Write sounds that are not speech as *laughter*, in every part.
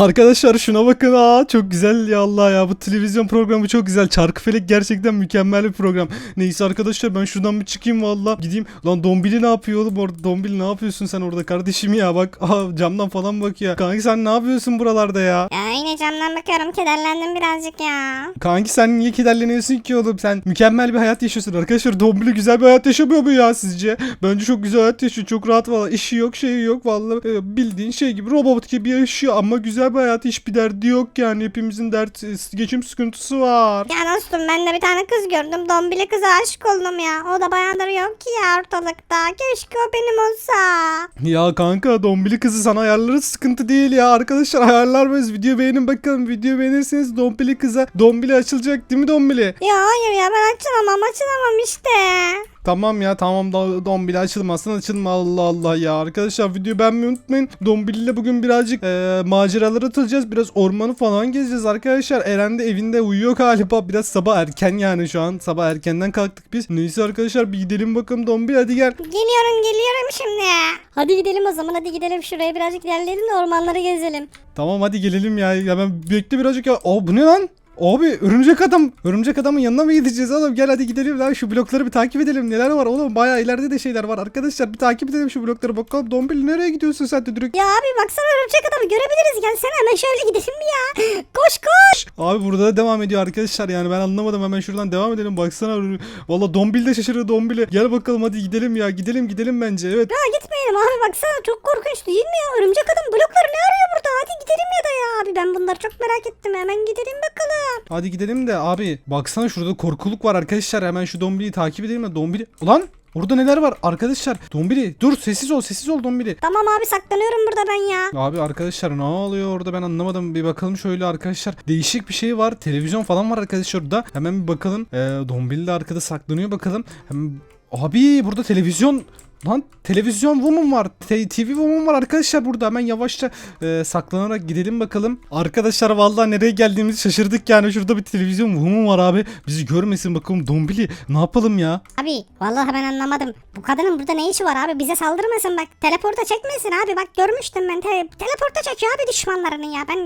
Arkadaşlar şuna bakın aa çok güzel ya Allah ya bu televizyon programı çok güzel. Çarkıfelek gerçekten mükemmel bir program. Neyse arkadaşlar ben şuradan bir çıkayım valla. Gideyim. Lan Dombili ne yapıyor oğlum orada? Dombili ne yapıyorsun sen orada kardeşim ya bak. Aa camdan falan bak ya. Kanki sen ne yapıyorsun buralarda ya? Ya yine camdan bakıyorum kederlendim birazcık ya. Kanki sen niye kederleniyorsun ki oğlum? Sen mükemmel bir hayat yaşıyorsun arkadaşlar. Dombili güzel bir hayat yaşamıyor mu ya sizce? Bence çok güzel hayat yaşıyor. Çok rahat valla. İşi yok şeyi yok valla. Ee, bildiğin şey gibi robot gibi yaşıyor ama güzel bir hayat. Hiçbir derdi yok yani. Hepimizin dert geçim sıkıntısı var. Ya dostum ben de bir tane kız gördüm. Dombili kıza aşık oldum ya. O da bayağıdır yok ki ya ortalıkta. Keşke o benim olsa. Ya kanka Dombili kızı sana ayarları sıkıntı değil ya. Arkadaşlar ayarlar mıyız? Video beğenin bakalım. Video beğenirseniz Dombili kıza Dombili açılacak değil mi Dombili? Ya hayır ya ben açılamam açılamam işte. Tamam ya tamam da Dombili açılmasın açılma Allah Allah ya. Arkadaşlar videoyu beğenmeyi unutmayın. Dombili ile bugün birazcık eee maceralara atılacağız. Biraz ormanı falan gezeceğiz arkadaşlar. Eren de evinde uyuyor galiba. Biraz sabah erken yani şu an. Sabah erkenden kalktık biz. Neyse arkadaşlar bir gidelim bakalım Dombili hadi gel. Geliyorum geliyorum şimdi. Hadi gidelim o zaman hadi gidelim şuraya birazcık ilerleyelim de ormanları gezelim. Tamam hadi gelelim ya. Ya ben bekle birazcık ya. Aa bu ne lan? Abi örümcek adam. Örümcek adamın yanına mı gideceğiz oğlum? Gel hadi gidelim lan şu blokları bir takip edelim. Neler var oğlum? Bayağı ileride de şeyler var. Arkadaşlar bir takip edelim şu blokları bakalım. Dombili nereye gidiyorsun sen de direkt? Ya abi baksana örümcek adamı görebiliriz. Gelsene hemen şöyle gidelim mi ya? Koş koş. Abi burada da devam ediyor arkadaşlar yani ben anlamadım hemen şuradan devam edelim baksana valla Dombil de şaşırıyor Dombili gel bakalım hadi gidelim ya gidelim gidelim bence evet Ya gitmeyelim abi baksana çok korkunç değil mi ya? Örümcek adam blokları ne arıyor burada? Hadi gidelim ya da ya bunları çok merak ettim. Hemen gidelim bakalım. hadi gidelim de abi baksana şurada korkuluk var arkadaşlar hemen şu Dombili'yi takip edelim de Dombili ulan orada neler var arkadaşlar Dombili dur sessiz ol sessiz ol Dombili Tamam abi saklanıyorum burada ben ya. Abi arkadaşlar ne oluyor orada ben anlamadım. Bir bakalım şöyle arkadaşlar. Değişik bir şey var. Televizyon falan var arkadaşlar orada. Hemen bir bakalım. Ee, Dombili de arkada saklanıyor bakalım. Hemen... Abi burada televizyon Lan televizyon woman var. T- TV woman var arkadaşlar burada. Hemen yavaşça e, saklanarak gidelim bakalım. Arkadaşlar vallahi nereye geldiğimizi şaşırdık yani. Şurada bir televizyon woman var abi. Bizi görmesin bakalım. Dombili ne yapalım ya? Abi vallahi ben anlamadım. Bu kadının burada ne işi var abi? Bize saldırmasın bak. Teleporta çekmesin abi. Bak görmüştüm ben. Te- teleporta çekiyor abi düşmanlarını ya. Ben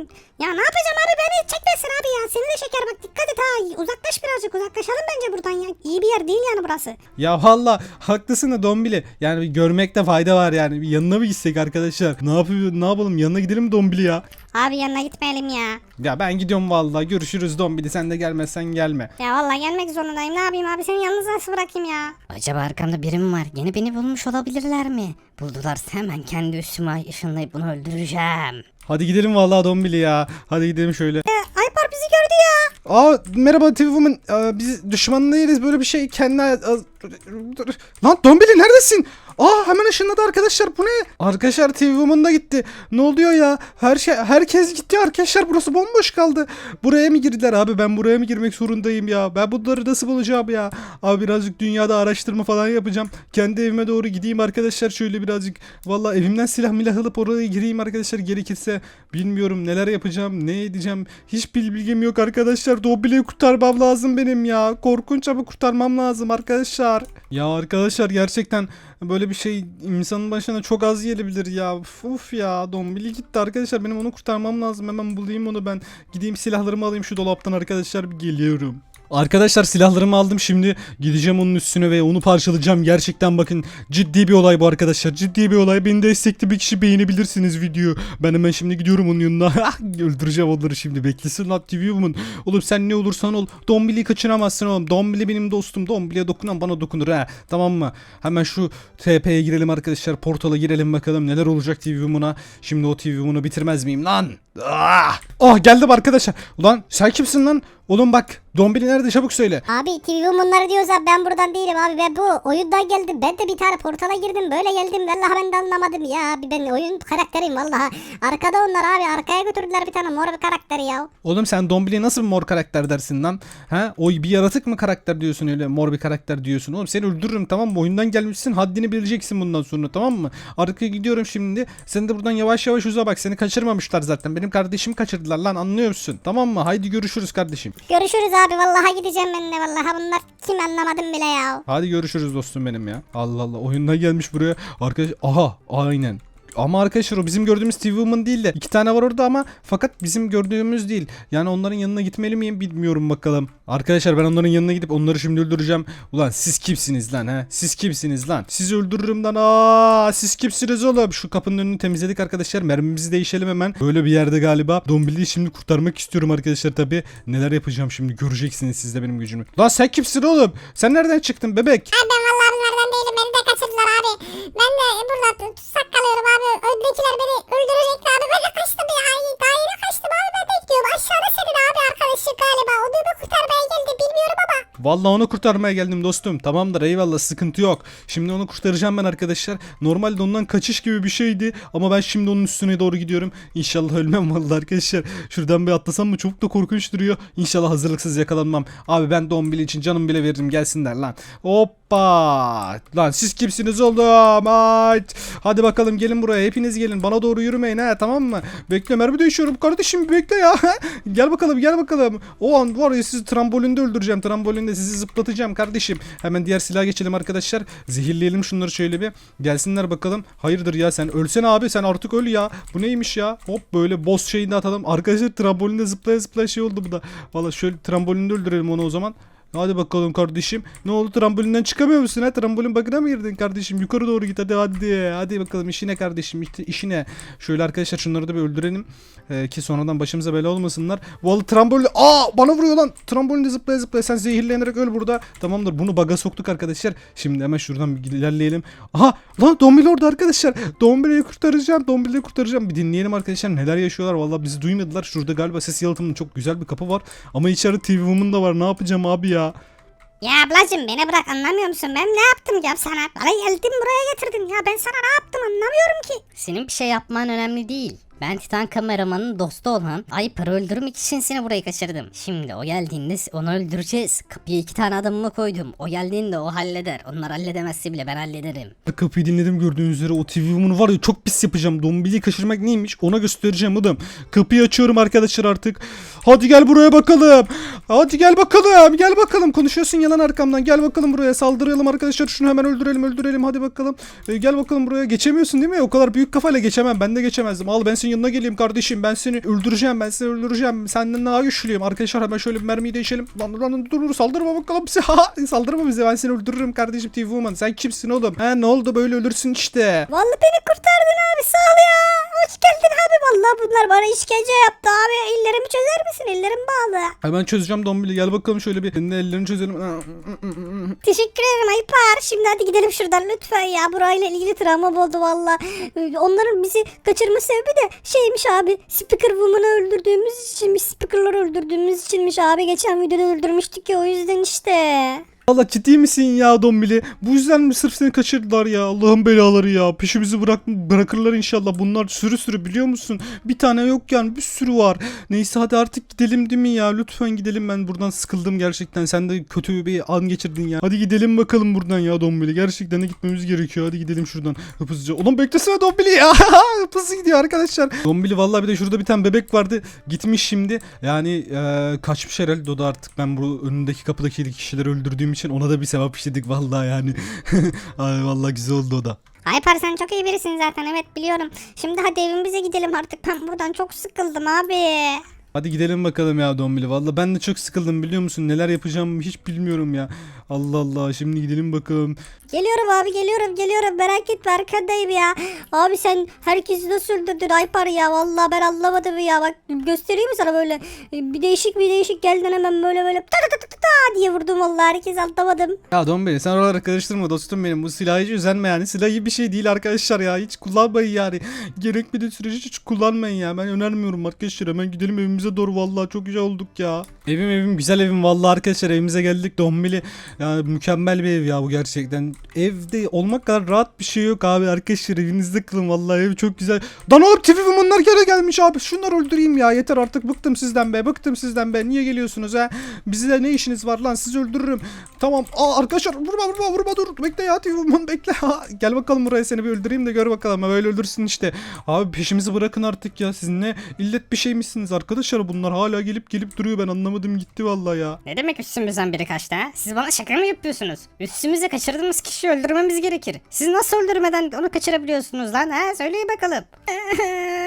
ya ne yapacağım abi? Beni çekmesin abi ya. Seni de çeker bak. Dikkat et ha. Uzaklaş birazcık. Uzaklaşalım bence buradan ya. İyi bir yer değil yani burası. Ya valla haklısın da Dombili. Yani bir görmekte fayda var yani. Bir yanına mı gitsek arkadaşlar? Ne yapıyor? Ne yapalım? Yanına gidelim mi Dombili ya. Abi yanına gitmeyelim ya. Ya ben gidiyorum valla. Görüşürüz Dombili. Sen de gelmezsen gelme. Ya vallahi gelmek zorundayım. Ne yapayım abi? Seni yalnız nasıl bırakayım ya? Acaba arkamda biri mi var? Yeni beni bulmuş olabilirler mi? Buldularsa hemen kendi üstüme ışınlayıp bunu öldüreceğim. Hadi gidelim valla Dombili ya. Hadi gidelim şöyle. E, Aypar bizi gördü ya. Aa merhaba TV Woman. Aa, biz düşman değiliz. Böyle bir şey kendine... Aa, Lan Dombili neredesin? Aa hemen ışınladı arkadaşlar. Bu ne? Arkadaşlar TV Woman da gitti. Ne oluyor ya? Her şey herkes gitti arkadaşlar. Burası bomboş kaldı. Buraya mı girdiler abi? Ben buraya mı girmek zorundayım ya? Ben bunları nasıl bulacağım ya? Abi birazcık dünyada araştırma falan yapacağım. Kendi evime doğru gideyim arkadaşlar. Şöyle birazcık valla evimden silah milah alıp oraya gireyim arkadaşlar. Gerekirse bilmiyorum neler yapacağım, ne edeceğim. Hiç bil- bilgim yok arkadaşlar. Dobbile'yi kurtarmam lazım benim ya. Korkunç ama kurtarmam lazım arkadaşlar. Ya arkadaşlar gerçekten böyle bir şey insanın başına çok az gelebilir ya. Uf, ya Dombili gitti arkadaşlar. Benim onu kurtarmam lazım. Hemen bulayım onu ben. Gideyim silahlarımı alayım şu dolaptan arkadaşlar. Geliyorum. Arkadaşlar silahlarımı aldım. Şimdi gideceğim onun üstüne ve onu parçalayacağım. Gerçekten bakın ciddi bir olay bu arkadaşlar. Ciddi bir olay. Beni destekli bir kişi beğenebilirsiniz video. Ben hemen şimdi gidiyorum onun yanına. *laughs* Öldüreceğim onları şimdi. Beklesin lan TV Woman. Oğlum sen ne olursan ol. Dombili'yi kaçıramazsın oğlum. Dombili benim dostum. Dombili'ye dokunan bana dokunur ha tamam mı? Hemen şu TP'ye girelim arkadaşlar. Portala girelim bakalım neler olacak TV Woman'a. Şimdi o TV Woman'ı bitirmez miyim lan? Ah, oh geldim arkadaşlar. Ulan sen kimsin lan oğlum bak Dombili nerede çabuk söyle Abi TV Woman'ları diyorsa ben buradan değilim abi. Ben bu oyundan geldim. Ben de bir tane portala girdim. Böyle geldim. Vallahi ben de anlamadım ya. Abi ben oyun karakteriyim vallahi. Arkada onlar abi. Arkaya götürdüler bir tane mor bir karakteri ya. Oğlum sen Dombili'ye nasıl bir mor karakter dersin lan? Ha? O bir yaratık mı karakter diyorsun öyle mor bir karakter diyorsun. Oğlum seni öldürürüm tamam mı? Oyundan gelmişsin haddini bileceksin bundan sonra tamam mı? Arkaya gidiyorum şimdi. Sen de buradan yavaş yavaş uza bak. Seni kaçırmamışlar zaten. Benim kardeşimi kaçırdılar lan anlıyor musun? Tamam mı? Haydi görüşürüz kardeşim. Görüşürüz abi. Vallahi gideceğim ben de. Vallahi bunlar kim anlamadım bile ya. Hadi görüşürüz dostum benim ya. Allah Allah oyundan gelmiş buraya. Arkadaş aha aynen. Ama arkadaşlar o bizim gördüğümüz TV Woman değil de iki tane var orada ama fakat bizim gördüğümüz değil. Yani onların yanına gitmeli miyim bilmiyorum bakalım. Arkadaşlar ben onların yanına gidip onları şimdi öldüreceğim. Ulan siz kimsiniz lan he? Siz kimsiniz lan? Sizi öldürürüm lan. Aa, siz kimsiniz oğlum? Şu kapının önünü temizledik arkadaşlar. Mermimizi değişelim hemen. Böyle bir yerde galiba. Dombili'yi şimdi kurtarmak istiyorum arkadaşlar tabi. Neler yapacağım şimdi göreceksiniz siz de benim gücümü. Lan sen kimsin oğlum? Sen nereden çıktın bebek? Abi ben vallahi bunlardan değilim. Beni de kaçırdılar abi. Ben de burada tutsak kalıyorum abi. Öbürkiler beni öldürecekti abi. Ben de kaçtım ya. Ay, daha yeni kaçtım abi. Ben bekliyorum. Aşağıda senin abi arkadaşın galiba. O beni kurtarmaya geldi. Bilmiyorum ama. Vallahi onu kurtarmaya geldim dostum. Tamamdır eyvallah sıkıntı yok. Şimdi onu kurtaracağım ben arkadaşlar. Normalde ondan kaçış gibi bir şeydi. Ama ben şimdi onun üstüne doğru gidiyorum. İnşallah ölmem vallahi arkadaşlar. Şuradan bir atlasam mı çok da korkunç duruyor. İnşallah hazırlıksız yakalanmam. Abi ben Dombili için canım bile veririm gelsinler lan. Hoppa. Lan siz kimsiniz oğlum? Ay. Hadi bakalım gelin buraya. Hepiniz gelin. Bana doğru yürümeyin ha tamam mı? Bekle mermi değişiyorum kardeşim bekle ya. *laughs* gel bakalım gel bakalım. O an var ya sizi trambolinde öldüreceğim. Trambolinde sizi zıplatacağım kardeşim. Hemen diğer silaha geçelim arkadaşlar. Zehirleyelim şunları şöyle bir. Gelsinler bakalım. Hayırdır ya sen ölsene abi sen artık öl ya. Bu neymiş ya? Hop böyle boss şeyini atalım. Arkadaşlar trambolinde zıplaya zıplaya şey oldu bu da. Valla şöyle trambolinde öldürelim onu o zaman. Hadi bakalım kardeşim. Ne oldu trambolinden çıkamıyor musun ha? Trambolin bug'ına mı girdin kardeşim? Yukarı doğru git hadi hadi. Hadi bakalım işine kardeşim işine. Şöyle arkadaşlar şunları da bir öldürelim. Ee, ki sonradan başımıza bela olmasınlar. Vallahi trambolin... Aa bana vuruyor lan. Trambolinde zıplaya zıplaya sen zehirlenerek öl burada. Tamamdır bunu bug'a soktuk arkadaşlar. Şimdi hemen şuradan bir ilerleyelim. Aha lan Dombil orada arkadaşlar. Dombil'i kurtaracağım. Dombil'i kurtaracağım. Bir dinleyelim arkadaşlar neler yaşıyorlar. Vallahi bizi duymadılar. Şurada galiba ses yalıtımlı çok güzel bir kapı var. Ama içeride TV Woman da var. Ne yapacağım abi ya? Ya ablacım beni bırak anlamıyor musun? Ben ne yaptım ya sana? Bana geldin buraya getirdin ya. Ben sana ne yaptım anlamıyorum ki. Senin bir şey yapman önemli değil. Ben Titan kameramanın dostu olan Aypar'ı öldürmek için seni buraya kaçırdım. Şimdi o geldiğinde onu öldüreceğiz. Kapıya iki tane adamımı koydum. O geldiğinde o halleder. Onlar halledemezse bile ben hallederim. Kapıyı dinledim gördüğünüz üzere o TV Woman'ı var ya çok pis yapacağım. Dombili'yi kaçırmak neymiş ona göstereceğim adam. Kapıyı açıyorum arkadaşlar artık. Hadi gel buraya bakalım. Hadi gel bakalım. Gel bakalım. Konuşuyorsun yalan arkamdan. Gel bakalım buraya saldıralım arkadaşlar. Şunu hemen öldürelim öldürelim. Hadi bakalım. Ee, gel bakalım buraya. Geçemiyorsun değil mi? O kadar büyük kafayla geçemem. Ben de geçemezdim. Al ben senin yanına geleyim kardeşim. Ben seni öldüreceğim. Ben seni öldüreceğim. Senden daha güçlüyüm. Arkadaşlar hemen şöyle bir mermiyi değişelim. Lan lan dur saldırma bakalım bize. *laughs* Saldırma bize. Ben seni öldürürüm kardeşim TV Woman. Sen kimsin oğlum? Ha ne oldu böyle ölürsün işte. Vallahi beni kurtardın abi sağ ol ya. Hoş geldin abi. Vallahi bunlar bana işkence yaptı abi. Ellerimi çözer misin? Ellerim bağlı. Hemen çözeceğim Dombili. Gel bakalım şöyle bir. Senin de ellerini çözelim. Teşekkür ederim Aypar. Şimdi hadi gidelim şuradan lütfen ya. Burayla ilgili travma oldu valla. Onların bizi kaçırma sebebi de şeymiş abi. Speaker Woman'ı öldürdüğümüz içinmiş. Speaker'ları öldürdüğümüz içinmiş abi. Geçen videoda öldürmüştük ya o yüzden işte. Valla ciddi misin ya Dombili? Bu yüzden mi sırf seni kaçırdılar ya? Allah'ın belaları ya. Peşimizi bırak bırakırlar inşallah. Bunlar sürü sürü biliyor musun? Bir tane yok yani bir sürü var. Neyse hadi artık gidelim değil mi ya? Lütfen gidelim ben buradan sıkıldım gerçekten. Sen de kötü bir an geçirdin ya. Hadi gidelim bakalım buradan ya Dombili. Gerçekten de gitmemiz gerekiyor. Hadi gidelim şuradan hızlıca. Ulan beklesene Dombili ya. *laughs* Hızlı gidiyor arkadaşlar. Dombili vallahi bir de şurada bir tane bebek vardı. Gitmiş şimdi. Yani eee, kaçmış herhalde o da artık. Ben bu önündeki kapıdaki kişileri öldürdüğüm için ona da bir sevap işledik vallahi yani. *laughs* Ay vallahi güzel oldu o da. Aypar sen çok iyi birisin zaten evet biliyorum. Şimdi hadi evimize gidelim artık. Ben buradan çok sıkıldım abi. Hadi gidelim bakalım ya Dombili. Valla ben de çok sıkıldım biliyor musun? Neler yapacağımı hiç bilmiyorum ya. Allah Allah şimdi gidelim bakalım. Geliyorum abi geliyorum geliyorum merak etme arkandayım ya. Abi sen herkesi nasıl öldürdün Aypar ya vallahi ben anlamadım ya bak göstereyim mi sana böyle bir değişik bir değişik geldin hemen böyle böyle ta ta ta ta ta diye vurdum vallahi herkes anlamadım. Ya Dombili sen oraları karıştırma dostum benim. Bu silahı hiç üzenme yani. Silah iyi bir şey değil arkadaşlar ya. Hiç kullanmayın yani. Gerekmediği sürece hiç kullanmayın ya. Ben önermiyorum arkadaşlar. Hemen gidelim evimize doğru. Vallahi çok güzel olduk ya. Evim evim güzel evim. Vallahi arkadaşlar evimize geldik. Dombili yani mükemmel bir ev ya bu gerçekten. Evde olmak kadar rahat bir şey yok abi. Arkadaşlar evinizde kılın. Vallahi ev çok güzel. Lan oğlum TV Woman'lar gene gelmiş abi. Şunları öldüreyim ya. Yeter artık bıktım sizden be. Bıktım sizden be. Niye geliyorsunuz ha? Bize ne işiniz var lan sizi öldürürüm. Tamam aa arkadaşlar vurma vurma vurma dur bekle ya Woman bekle. Gel bakalım buraya seni bir öldüreyim de gör bakalım böyle öldürsün işte. Abi peşimizi bırakın artık ya siz ne illet bir şeymişsiniz arkadaşlar bunlar hala gelip gelip duruyor ben anlamadım gitti vallahi ya. Ne demek üstümüzden biri kaçtı ha? Siz bana şaka mı yapıyorsunuz? Üstümüze kaçırdığımız kişiyi öldürmemiz gerekir. Siz nasıl öldürmeden onu kaçırabiliyorsunuz lan ha? Söyleyin bakalım. *laughs*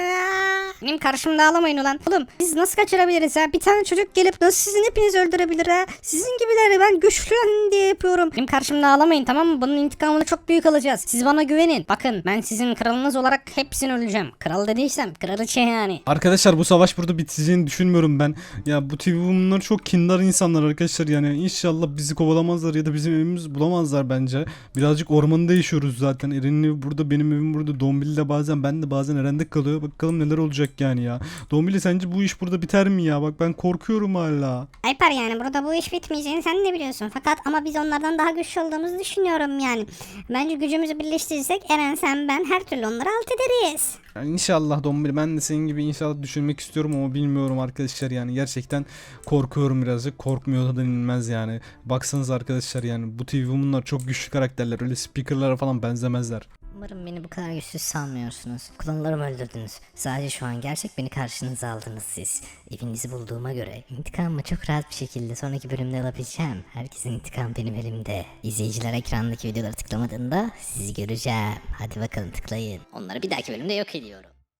Benim karşımda ağlamayın ulan. Oğlum biz nasıl kaçırabiliriz ha? Bir tane çocuk gelip nasıl sizin hepiniz öldürebilir ha? Sizin gibileri ben güçlü diye yapıyorum. Benim karşımda ağlamayın tamam mı? Bunun intikamını çok büyük alacağız. Siz bana güvenin. Bakın ben sizin kralınız olarak hepsini öleceğim. Kral dediysem kraliçe yani. Arkadaşlar bu savaş burada biteceğini düşünmüyorum ben. Ya bu TV Woman'lar çok kindar insanlar arkadaşlar yani inşallah bizi kovalamazlar ya da bizim evimizi bulamazlar bence. Birazcık ormanda yaşıyoruz zaten. Eren'in evi burada benim evim burada. Dombili de bazen ben de bazen Eren'de kalıyor. Bakalım neler olacak yani ya. Dombili sence bu iş burada biter mi ya? Bak ben korkuyorum hala. Alper yani burada bu iş bitmeyeceğini sen de biliyorsun. Fakat ama biz onlardan daha güçlü olduğumuzu düşünüyorum yani. Bence gücümüzü birleştirirsek Eren sen ben her türlü onları alt ederiz. Yani inşallah Dombili ben de senin gibi inşallah düşünmek istiyorum ama bilmiyorum arkadaşlar yani gerçekten korkuyorum birazcık. Korkmuyor da denilmez yani. Baksanız arkadaşlar yani bu TV Woman'lar çok güçlü karakterler. Öyle speakerlara falan benzemezler. Umarım beni bu kadar güçsüz sanmıyorsunuz. Klonlarımı öldürdünüz. Sadece şu an gerçek beni karşınıza aldınız siz. Evinizi bulduğuma göre intikamımı çok rahat bir şekilde sonraki bölümde alabileceğim. Herkesin intikamı benim elimde. İzleyiciler ekrandaki videoları tıklamadığında sizi göreceğim. Hadi bakalım tıklayın. Onları bir dahaki bölümde yok ediyorum.